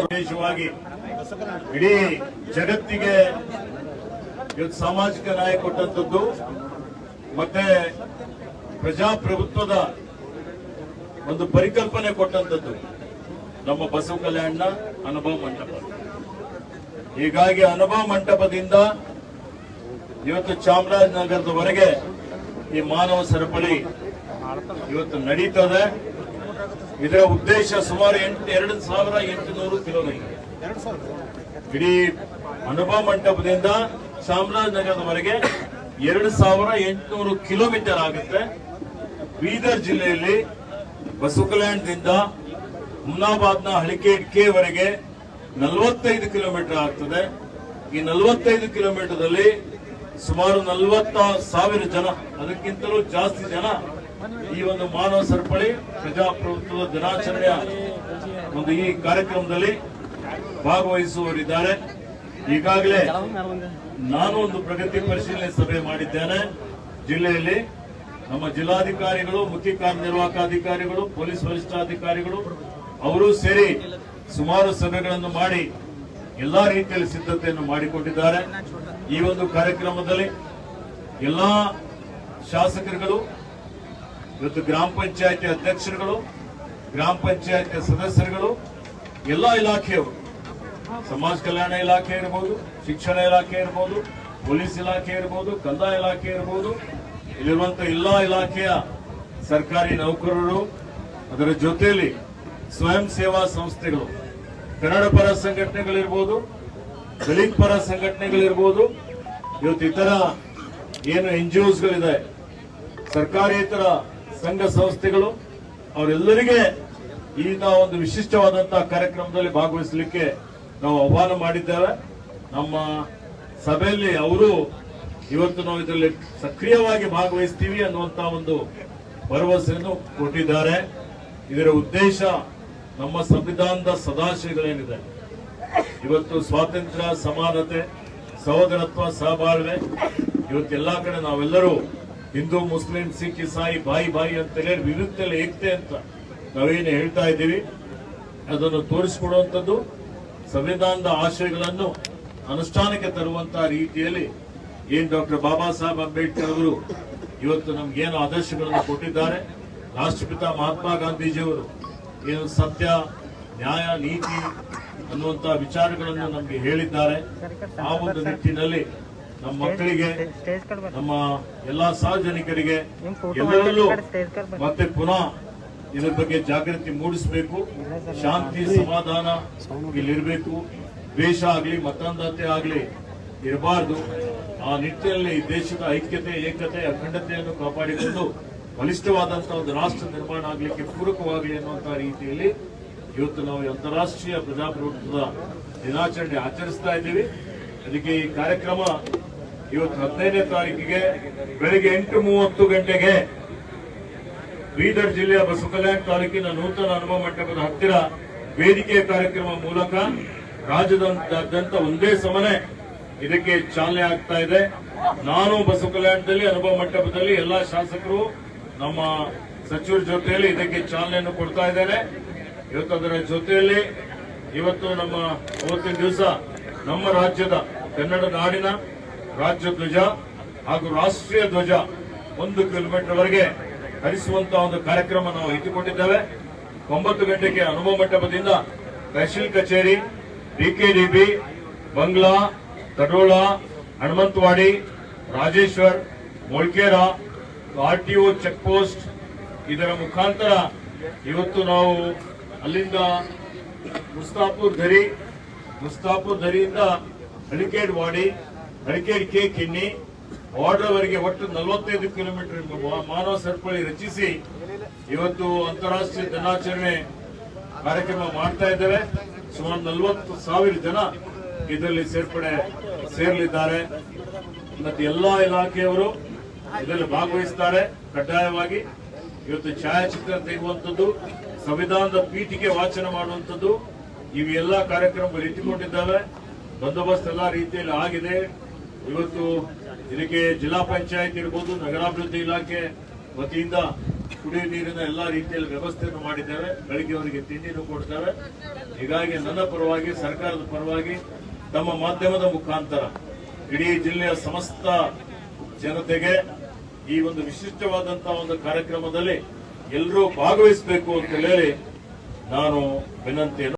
ವಿಶೇಷವಾಗಿ ಇಡೀ ಜಗತ್ತಿಗೆ ಇವತ್ತು ಸಾಮಾಜಿಕ ನ್ಯಾಯ ಕೊಟ್ಟಂತದ್ದು ಮತ್ತೆ ಪ್ರಜಾಪ್ರಭುತ್ವದ ಒಂದು ಪರಿಕಲ್ಪನೆ ಕೊಟ್ಟಂತದ್ದು ನಮ್ಮ ಬಸವ ಕಲ್ಯಾಣ ಅನುಭವ ಮಂಟಪ. ಹೀಗಾಗಿ ಅನುಭವ ಮಂಟಪದಿಂದ ಇವತ್ತು ಚಾಮರಾಜನಗರದವರೆಗೆ ಈ ಮಾನವ ಸರಪಳಿ ಇವತ್ತು ನಡೀತದೆ. ಇದರ ಉದ್ದೇಶ ಸುಮಾರು ಎಂಟು ಎರಡು ಸಾವಿರ ಎಂಟುನೂರು ಕಿಲೋಮೀಟರ್. ಇಡೀ ಅನುಭವ ಮಂಟಪದಿಂದ ಚಾಮರಾಜನಗರದವರೆಗೆ ಎರಡು ಸಾವಿರ ಎಂಟುನೂರು ಕಿಲೋಮೀಟರ್ ಆಗುತ್ತೆ. ಬೀದರ್ ಜಿಲ್ಲೆಯಲ್ಲಿ ಬಸವಕಲ್ಯಾಣದಿಂದ ಹುಮ್ನಾಬಾದ್ನ ಹಳಿಕೇಡ್ಕೆವರೆಗೆ ನಲವತ್ತೈದು ಕಿಲೋಮೀಟರ್ ಆಗ್ತದೆ. ಈ ನಲವತ್ತೈದು ಕಿಲೋಮೀಟರ್ದಲ್ಲಿ ಸುಮಾರು ನಲವತ್ತ ಸಾವಿರ ಜನ ಅದಕ್ಕಿಂತಲೂ ಜಾಸ್ತಿ ಜನ ಈ ಒಂದು ಮಾನವ ಸರಪಳಿ ಪ್ರಜಾಪ್ರಭುತ್ವದ ದಿನಾಚರಣೆಯ ಒಂದು ಈ ಕಾರ್ಯಕ್ರಮದಲ್ಲಿ ಭಾಗವಹಿಸುವವರಿದ್ದಾರೆ. ಈಗಾಗಲೇ ನಾನು ಒಂದು ಪ್ರಗತಿ ಪರಿಶೀಲನೆ ಸಭೆ ಮಾಡಿದ್ದೇನೆ. ಜಿಲ್ಲೆಯಲ್ಲಿ ನಮ್ಮ ಜಿಲ್ಲಾಧಿಕಾರಿಗಳು, ಮುಖ್ಯ ಕಾರ್ಯನಿರ್ವಾಹಕ ಅಧಿಕಾರಿಗಳು ಪೊಲೀಸ್ ವರಿಷ್ಠಾಧಿಕಾರಿಗಳು, ಅವರೂ ಸೇರಿ ಸುಮಾರು ಸಭೆಗಳನ್ನು ಮಾಡಿ ಎಲ್ಲಾ ರೀತಿಯಲ್ಲಿ ಸಿದ್ಧತೆಯನ್ನು ಮಾಡಿಕೊಂಡಿದ್ದಾರೆ ಈ ಒಂದು ಕಾರ್ಯಕ್ರಮದಲ್ಲಿ ಎಲ್ಲಾ ಶಾಸಕರುಗಳು ಇವತ್ತು ಗ್ರಾಮ ಪಂಚಾಯತಿ ಅಧ್ಯಕ್ಷರುಗಳು, ಗ್ರಾಮ ಪಂಚಾಯತಿ ಸದಸ್ಯರುಗಳು, ಎಲ್ಲ ಇಲಾಖೆಯವರು, ಸಮಾಜ ಕಲ್ಯಾಣ ಇಲಾಖೆ ಇರಬಹುದು ಶಿಕ್ಷಣ ಇಲಾಖೆ ಇರಬಹುದು ಪೊಲೀಸ್ ಇಲಾಖೆ ಇರಬಹುದು ಕಂದಾಯ ಇಲಾಖೆ ಇರಬಹುದು ಇಲ್ಲಿರುವಂತಹ ಎಲ್ಲಾ ಇಲಾಖೆಯ ಸರ್ಕಾರಿ ನೌಕರರು, ಅದರ ಜೊತೆಯಲ್ಲಿ ಸ್ವಯಂ ಸೇವಾ ಸಂಸ್ಥೆಗಳು, ಕನ್ನಡ ಪರ ಸಂಘಟನೆಗಳಿರ್ಬೋದು, ದಲಿತ ಪರ ಸಂಘಟನೆಗಳಿರ್ಬೋದು, ಇವತ್ತು ಇತರ ಏನು ಎನ್ ಜಿ ಸರ್ಕಾರಿ ಸರ್ಕಾರೇತರ ಸಂಘ ಸಂಸ್ಥೆಗಳು, ಅವರೆಲ್ಲರಿಗೆ ಈ ನಾವು ಒಂದು ವಿಶಿಷ್ಟವಾದಂತಹ ಕಾರ್ಯಕ್ರಮದಲ್ಲಿ ಭಾಗವಹಿಸಲಿಕ್ಕೆ ನಾವು ಆಹ್ವಾನ ಮಾಡಿದ್ದೇವೆ. ನಮ್ಮ ಸಭೆಯಲ್ಲಿ ಅವರು ಇವತ್ತು ನಾವು ಇದರಲ್ಲಿ ಸಕ್ರಿಯವಾಗಿ ಭಾಗವಹಿಸ್ತೀವಿ ಅನ್ನುವಂತ ಒಂದು ಭರವಸೆಯನ್ನು ಕೊಟ್ಟಿದ್ದಾರೆ. ಇದರ ಉದ್ದೇಶ ನಮ್ಮ ಸಂವಿಧಾನದ ಸದಾಶಯಗಳೇನಿದೆ. ಇವತ್ತು ಸ್ವಾತಂತ್ರ್ಯ, ಸಮಾನತೆ, ಸಹೋದರತ್ವ, ಸಹಬಾಳ್ವೆ ಇವತ್ತು ಎಲ್ಲಾ ಕಡೆ ನಾವೆಲ್ಲರೂ ಹಿಂದೂ ಮುಸ್ಲಿಂ, ಸಿಖ್, ಇಸಾಯಿ, ಬಾಯಿ ಬಾಯಿ ಅಂತ ಹೇಳಿ ವಿರುದ್ಧದಲ್ಲಿ ಏಕತೆ ಅಂತ ನಾವೇನು ಹೇಳ್ತಾ ಇದ್ದೀವಿ. ಅದನ್ನು ತೋರಿಸಿಕೊಡುವಂಥದ್ದು ಸಂವಿಧಾನದ ಆಶಯಗಳನ್ನು ಅನುಷ್ಠಾನಕ್ಕೆ ತರುವಂತಹ ರೀತಿಯಲ್ಲಿ ಏನ್ ಡಾಕ್ಟರ್ ಬಾಬಾ ಸಾಹೇಬ್ ಅಂಬೇಡ್ಕರ್ ಅವರು ಇವತ್ತು ನಮ್ಗೇನು ಆದರ್ಶಗಳನ್ನು ಕೊಟ್ಟಿದ್ದಾರೆ. ರಾಷ್ಟ್ರಪಿತ ಮಹಾತ್ಮ ಗಾಂಧೀಜಿಯವರು ಏನು ಸತ್ಯ, ನ್ಯಾಯ, ನೀತಿ ಅನ್ನುವಂತಹ ವಿಚಾರಗಳನ್ನು ನಮಗೆ ಹೇಳಿದ್ದಾರೆ. ಆ ಒಂದು ನಿಟ್ಟಿನಲ್ಲಿ ನಮ್ಮ ಮಕ್ಕಳಿಗೆ ನಮ್ಮ ಎಲ್ಲಾ ಸಾರ್ವಜನಿಕರಿಗೆ ಎಲ್ಲರಲ್ಲೂ ಮತ್ತೆ ಪುನಃ ಇದರ ಬಗ್ಗೆ ಜಾಗೃತಿ ಮೂಡಿಸಬೇಕು. ಶಾಂತಿ ಸಮಾಧಾನ ಇಲ್ಲಿರಬೇಕು. ದ್ವೇಷ ಆಗ್ಲಿ ಮತಾಂಧತೆ ಆಗ್ಲಿ ಇರಬಾರದು. ಆ ನಿಟ್ಟಿನಲ್ಲಿ ಈ ದೇಶದ ಐಕ್ಯತೆ ಏಕತೆ ಅಖಂಡತೆಯನ್ನು ಕಾಪಾಡಿಕೊಂಡು ಬಲಿಷ್ಠವಾದಂತಹ ಒಂದು ರಾಷ್ಟ್ರ ನಿರ್ಮಾಣ ಆಗ್ಲಿಕ್ಕೆ ಪೂರಕವಾಗಲಿ ಅನ್ನುವಂತಹ ರೀತಿಯಲ್ಲಿ ಇವತ್ತು ನಾವು ಅಂತಾರಾಷ್ಟ್ರೀಯ ಪ್ರಜಾಪ್ರಭುತ್ವದ ದಿನಾಚರಣೆ ಆಚರಿಸ್ತಾ ಇದ್ದೀವಿ. ಅದಕ್ಕೆ ಈ ಕಾರ್ಯಕ್ರಮ ಇವತ್ತು ಹದಿನೈದನೇ ತಾರೀಕಿಗೆ ಬೆಳಿಗ್ಗೆ ಎಂಟು ಮೂವತ್ತು ಗಂಟೆಗೆ ಬೀದರ್ ಜಿಲ್ಲೆಯ ಬಸವಕಲ್ಯಾಣ ತಾಲೂಕಿನ ನೂತನ ಅನುಭವ ಮಂಟಪದ ಹತ್ತಿರ ವೇದಿಕೆ ಕಾರ್ಯಕ್ರಮ ಮೂಲಕ ರಾಜ್ಯದಾದ್ಯಂತ ಒಂದೇ ಸಮನೆ ಇದಕ್ಕೆ ಚಾಲನೆ ಆಗ್ತಾ ಇದೆ. ನಾನು ಬಸವಕಲ್ಯಾಣದಲ್ಲಿ, ಅನುಭವ ಮಂಟಪದಲ್ಲಿ ಎಲ್ಲಾ ಶಾಸಕರು ನಮ್ಮ ಸಚಿವರ ಜೊತೆಯಲ್ಲಿ ಇದಕ್ಕೆ ಚಾಲನೆಯನ್ನು ಕೊಡ್ತಾ ಇದ್ದೇನೆ. ಇವತ್ತು ಅದರ ಜೊತೆಯಲ್ಲಿ ಇವತ್ತು ನಮ್ಮ ಅವತ್ತಿನ ದಿವಸ ನಮ್ಮ ರಾಜ್ಯದ ಕನ್ನಡ ನಾಡಿನ ರಾಜ್ಯ ಧ್ವಜ ಹಾಗೂ ರಾಷ್ಟ್ರೀಯ ಧ್ವಜ ಒಂದು ಕಿಲೋಮೀಟರ್ ವರೆಗೆ ಹರಿಸುವಂತಹ ಒಂದು ಕಾರ್ಯಕ್ರಮ ನಾವು ಇಟ್ಟುಕೊಂಡಿದ್ದೇವೆ. ಒಂಬತ್ತು ಗಂಟೆಗೆ ಅನುಭವ ಮಂಟಪದಿಂದ ತಹಶೀಲ್ ಕಚೇರಿ, DKDB, Bangla Tadola Hanumantwadi, Rajeshwar, Molkera RTO check post ಇದರ ಮುಖಾಂತರ ಇವತ್ತು ನಾವು ಅಲ್ಲಿಂದ ಮುಸ್ತಾಪುರ್ ಧರಿ, ಮುಸ್ತಾಪುರ್ ಧರಿಯಿಂದ ಹಳಿಕೇಡ್ ವಾಡಿ ಹಳಿಕೇಡ್ ಕೆ ಕಿನ್ನಿ ವಾರ್ಡ್ರವರೆಗೆ ಒಟ್ಟು ನಲವತ್ತೈದು ಕಿಲೋಮೀಟರ್ ಮಾನವ ಸರಪಳಿ ರಚಿಸಿ ಇವತ್ತು ಅಂತಾರಾಷ್ಟ್ರೀಯ ದಿನಾಚರಣೆ ಕಾರ್ಯಕ್ರಮ ಮಾಡ್ತಾ ಇದ್ದೇವೆ ಸುಮಾರು ನಲವತ್ತು ಸಾವಿರ ಜನ ಇದರಲ್ಲಿ ಸೇರ್ಪಡೆ, ಸೇರಲಿದ್ದಾರೆ. ಮತ್ತೆ ಎಲ್ಲಾ ಇಲಾಖೆಯವರು ಇದರಲ್ಲಿ ಭಾಗವಹಿಸ್ತಾರೆ. ಕಡ್ಡಾಯವಾಗಿ ಇವತ್ತು ಛಾಯಾಚಿತ್ರ ತೆಗೆಯುವಂಥದ್ದು, ಸಂವಿಧಾನದ ಪೀಠಿಗೆ ವಾಚನ ಮಾಡುವಂಥದ್ದು ಇವೆಲ್ಲ ಕಾರ್ಯಕ್ರಮಗಳು ಇಟ್ಟುಕೊಂಡಿದ್ದಾವೆ. ಬಂದೋಬಸ್ತ್ ಎಲ್ಲ ರೀತಿಯಲ್ಲಿ ಆಗಿದೆ. ಇವತ್ತು ಇದಕ್ಕೆ ಜಿಲ್ಲಾ ಪಂಚಾಯತ್ ಇರ್ಬೋದು, ನಗರಾಭಿವೃದ್ಧಿ ಇಲಾಖೆ ವತಿಯಿಂದ ಕುಡಿಯುವ ನೀರಿನ ಎಲ್ಲಾ ರೀತಿಯಲ್ಲಿ ವ್ಯವಸ್ಥೆಯನ್ನು ಮಾಡಿದ್ದೇವೆ. ಬೆಳಿಗ್ಗೆ ಅವರಿಗೆ ತಿಂಡಿನೂ ಕೊಡ್ತೇವೆ. ಹೀಗಾಗಿ ನನ್ನ ಪರವಾಗಿ, ಸರ್ಕಾರದ ಪರವಾಗಿ ತಮ್ಮ ಮಾಧ್ಯಮದ ಮುಖಾಂತರ ಇಡೀ ಜಿಲ್ಲೆಯ ಸಮಸ್ತ ಜನತೆಗೆ ಈ ಒಂದು ವಿಶಿಷ್ಟವಾದಂತಹ ಒಂದು ಕಾರ್ಯಕ್ರಮದಲ್ಲಿ ಎಲ್ಲರೂ ಭಾಗವಹಿಸಬೇಕು ಅಂತ ಹೇಳಿ ನಾನು ವಿನಂತಿಯನ್ನು